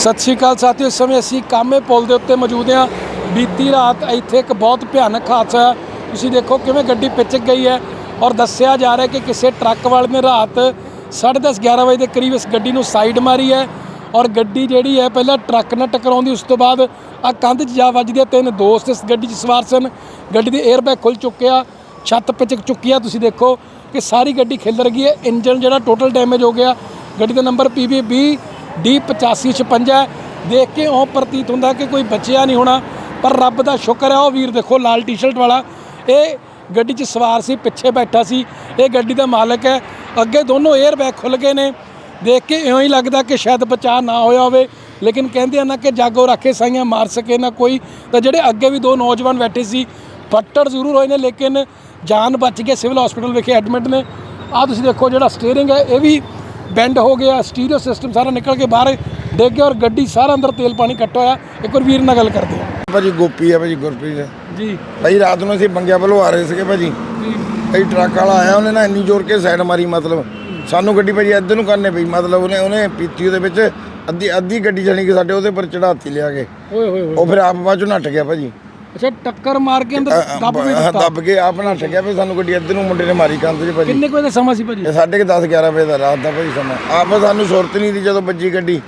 ਸਤਿ ਸ਼੍ਰੀ ਅਕਾਲ ਸਾਥੀਓ, ਇਸ ਸਮੇਂ ਅਸੀਂ ਕਾਮੇ ਪੁਲ ਦੇ ਉੱਤੇ ਮੌਜੂਦ ਹਾਂ। ਬੀਤੀ ਰਾਤ ਇੱਥੇ ਇੱਕ ਬਹੁਤ ਭਿਆਨਕ ਹਾਦਸਾ ਹੋਇਆ। ਤੁਸੀਂ ਦੇਖੋ ਕਿਵੇਂ ਗੱਡੀ ਪਿਚਕ ਗਈ ਹੈ ਔਰ ਦੱਸਿਆ ਜਾ ਰਿਹਾ ਕਿ ਕਿਸੇ ਟਰੱਕ ਵਾਲੇ ਨੇ ਰਾਤ 10:30 11 ਵਜੇ ਦੇ ਕਰੀਬ ਇਸ ਗੱਡੀ ਨੂੰ ਸਾਈਡ ਮਾਰੀ ਹੈ ਔਰ ਗੱਡੀ ਜਿਹੜੀ ਹੈ ਪਹਿਲਾਂ ਟਰੱਕ ਨਾਲ ਟਕਰਾਉਂਦੀ, ਉਸ ਤੋਂ ਬਾਅਦ ਆ ਕੰਧ 'ਚ ਜਾ ਵੱਜਦੀ ਹੈ। ਤਿੰਨ ਦੋਸਤ ਇਸ ਗੱਡੀ 'ਚ ਸਵਾਰ ਸਨ। ਗੱਡੀ ਦੇ 에ਅਰ ਬੈਗ ਖੁੱਲ ਚੁੱਕਿਆ, ਛੱਤ ਪਿਚਕ ਚੁੱਕੀ ਆ। ਤੁਸੀਂ ਦੇਖੋ ਕਿ ਸਾਰੀ ਗੱਡੀ ਖਿਲਰ ਗਈ ਹੈ। ਇੰਜਨ ਜਿਹੜਾ ਟੋਟਲ ਡੈਮੇਜ ਹੋ ਗਿਆ। ਗੱਡੀ ਦਾ ਨੰਬਰ PB20 D8556 ਹੈ। ਦੇਖ ਕੇ ਉਹ ਪ੍ਰਤੀਤ ਹੁੰਦਾ ਕਿ ਕੋਈ ਬਚਿਆ ਨਹੀਂ ਹੋਣਾ, ਪਰ ਰੱਬ ਦਾ ਸ਼ੁਕਰ ਹੈ, ਉਹ ਵੀਰ ਦੇਖੋ ਲਾਲ ਟੀ-ਸ਼ਰਟ ਵਾਲਾ। ਇਹ ਗੱਡੀ 'ਚ ਸਵਾਰ ਸੀ, ਪਿੱਛੇ ਬੈਠਾ ਸੀ। ਇਹ ਗੱਡੀ ਦਾ ਮਾਲਕ ਹੈ। ਅੱਗੇ ਦੋਨੋਂ 에ਅਰ ਬੈਗ ਖੁੱਲ ਗਏ ਨੇ। ਦੇਖ ਕੇ ਇਉਂ ਹੀ ਲੱਗਦਾ ਕਿ ਸ਼ਾਇਦ ਬਚਾਅ ਨਾ ਹੋਇਆ ਹੋਵੇ। ਲੇਕਿਨ ਕਹਿੰਦੇ ਆ ਨਾ ਕਿ ਜਾਗੋ ਰੱਖੇ ਸਾਈਆਂ ਮਾਰ ਸਕੇ ਨਾ ਕੋਈ। ਤਾਂ ਜਿਹੜੇ ਅੱਗੇ ਵੀ ਦੋ ਨੌਜਵਾਨ ਬੈਠੇ ਸੀ, ਫੱਟੜ ਜ਼ਰੂਰ ਹੋਏ ਨੇ, ਲੇਕਿਨ ਜਾਨ ਬਚ ਗਈ ਸਿਵਲ ਹਸਪੀਟਲ ਵਿਖੇ ਐਡਮਿਟ ਨੇ। ਆਹ ਤੁਸੀਂ ਦੇਖੋ ਜਿਹੜਾ ਸਟੀਅਰਿੰਗ ਹੈ, ਇਹ ਵੀ ਬੈਂਡ ਹੋ ਗਿਆ ਸਟੀਰੀਓ ਸਿਸਟਮ ਸਾਰਾ ਨਿਕਲ ਕੇ ਬਾਹਰ ਡਿੱਗ ਗਿਆ ਔਰ ਗੱਡੀ ਸਾਰਾ ਅੰਦਰ ਤੇਲ ਪਾਣੀ ਕੱਟਿਆ ਹੋਇਆ। ਇੱਕ ਵਾਰ ਵੀਰ ਨਾਲ ਗੱਲ ਕਰਦੇ ਹਾਂ। ਭਾਜੀ ਗੋਪੀ ਆ ਭਾਜੀ ਗੁਰਪ੍ਰੀਤ। ਜੀ। ਭਾਈ ਰਾਤ ਨੂੰ ਅਸੀਂ ਬੰਗਿਆ ਵੱਲੋਂ ਆ ਰਹੇ ਸੀਗੇ ਭਾਜੀ। ਜੀ। ਭਾਈ ਟਰੱਕ ਵਾਲਾ ਆਇਆ ਉਹਨੇ ਨਾ ਇੰਨੀ ਜ਼ੋਰ ਕੇ ਸਾਈਡ ਮਾਰੀ ਮਤਲਬ। ਸਾਨੂੰ ਗੱਡੀ ਭਾਜੀ ਇੱਧਰ ਨੂੰ ਕਰਨੇ ਪਈ ਮਤਲਬ ਉਹਨੇ ਉਹਨੇ ਪੀਤੀ ਉਹਦੇ ਵਿੱਚ। ਅੱਧੀ ਅੱਧੀ ਗੱਡੀ ਜਾਣੀ ਕਿ ਸਾਡੇ ਉਹਦੇ ਪਰ ਚੜਾਤੀ ਲਿਆ ਕੇ। ਓਏ ਹੋਏ ਹੋਏ। ਉਹ ਫਿਰ ਆਪ ਬਾਅਦ ਚੋਂ ਨੱਠ ਗਿਆ ਭਾਜੀ। ਅੱਛਾ ਟੱਕਰ ਮਾਰ ਕੇ ਅੰਦਰ ਦੱਬ ਵੀ ਦਿੱਤਾ। ਦੱਬ ਕੇ ਆਪ ਨੱਠ ਗਿਆ ਵੀ ਸਾਨੂੰ ਗੱਡੀ ਇੱਧਰ ਨੂੰ ਮੁੰਡੇ ਨੇ ਮਾਰੀ ਕੰਧ 'ਚ ਭਾਜੀ। ਕਿੰਨੇ ਕੁ ਵਜੇ ਦਾ ਸਮਾਂ ਸੀ ਭਾਜੀ? ਇਹ ਸਾਢੇ ਕੁ 10 11 ਵਜੇ ਦਾ ਰਾਤ ਦਾ ਭਾਜੀ ਸਮਾਂ। ਆਪ ਸਾਨੂੰ ਸੁਰਤ ਨਹੀਂ ਦੀ ਜਦੋਂ ਵੱਜੀ ਗੱਡੀ।